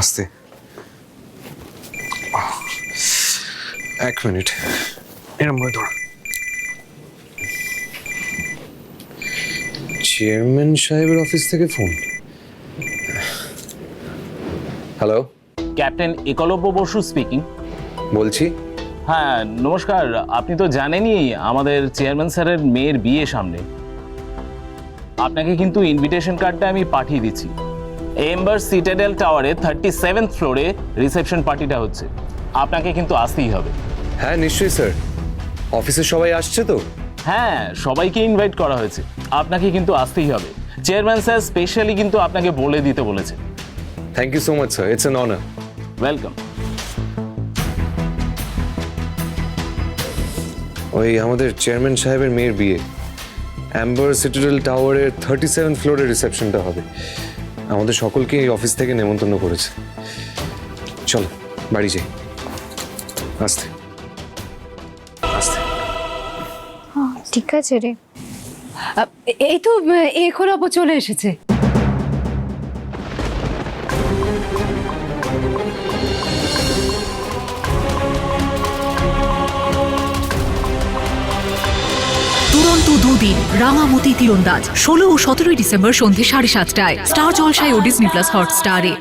আস্তে এক মিনিট। এরম করে ধর। চেয়ারম্যান সাহেবের অফিস থেকে phone. Hello? Captain Eklavya Basu speaking বলছি। হ্যাঁ নমস্কার। আপনি তো জানেনই আমাদের চেয়ারম্যান স্যারের মেয়ের বিয়ে সামনে। আপনাকে কিন্তু ইনভিটেশন কার্ডটা আমি পাঠিয়ে দিচ্ছি। এম্বার সিটাডেল টাওয়ারে থার্টি সেভেন্থ ফ্লোরে রিসেপশন পার্টিটা হচ্ছে। আপনাকে কিন্তু আসতেই হবে। হ্যাঁ নিশ্চয়ই স্যার অফিসের সবাই আসছে তো? হ্যাঁ সবাইকে ইনভাইট করা হয়েছে। আপনাকে কিন্তু আসতেই হবে। চেয়ারম্যান স্যার স্পেশালি কিন্তু আপনাকে বলে দিতে বলেছে। Thank you so much sir it's an honour welcome ওই আমাদের চেয়ারম্যান সাহেবের মেয়ের বিয়ে। অ্যাম্বার সিটিডেল টাওয়ারের থার্টি সেভেন ফ্লোরের রিসেপশনটা হবে। আমাদের সকলকে এই অফিস থেকে নেমন্তন্ন করেছে। চলো বাড়ি যাই। আসতে। আসতে। ঠিক আছে রে। এই তো এখন একলব্য চলে এসেছে। দুরন্ত দুদিন রাঙামতি তীরন্দাজ, ষোলো ও সতেরোই ডিসেম্বর সন্ধে সাড়ে সাতটায়, স্টার জলসায় ও ডিসনি প্লাস হটস্টারে।